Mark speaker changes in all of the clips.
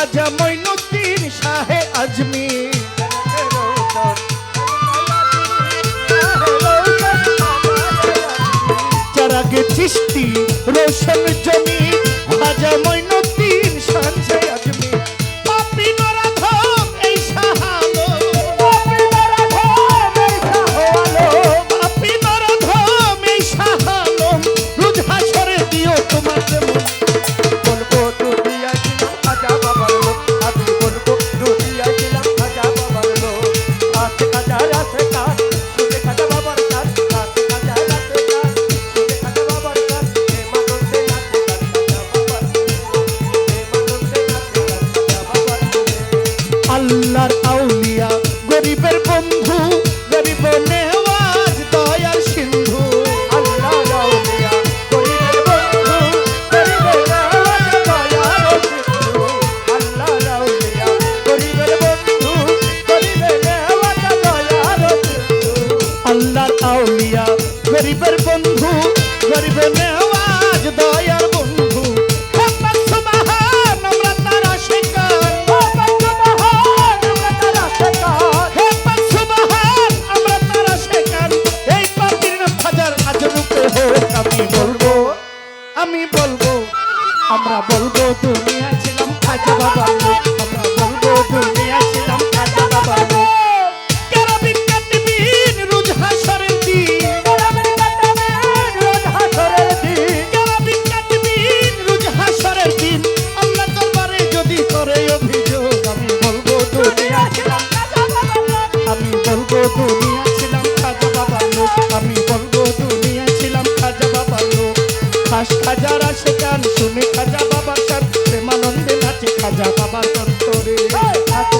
Speaker 1: খাজা মইনুদ্দিন শাহে Azmi. Sixty Roshan জমি খাজা মইনুদ্দিন গরিবের বন্ধু
Speaker 2: গরিবের
Speaker 1: নেওয়াজ দয়ার বন্ধু। আমি বলব আমরা বলব তুমি দাস খাজা রাশে গান শুনে খাজা বাবার গান প্রেমানন্দে নাচে খাজা বাবার তন্তরে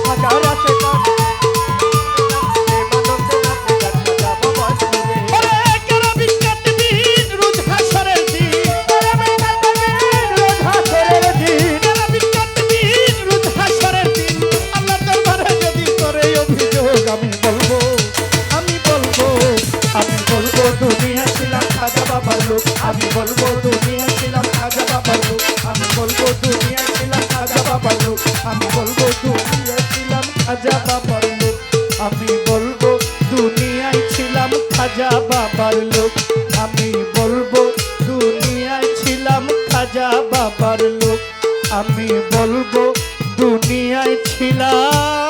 Speaker 1: খাজা রাশে গান আমি বলব আমি বলব দুনিয়া ছিলাম খাজা বাবা আমি বলব দুনিয়া ছিলাম রাজা বাবা আমি বলব দুনিয়া ছিলাম রাজা বাবা আমি বলব দুনিয়া ছিলাম রাজা বাবা আমি বলব দুনিয়ায় ছিলাম খাজা বাবার লোক আমি বলব দুনিয়ায় ছিলাম খাজা বাবার লোক আমি বলব দুনিয়ায় ছিলাম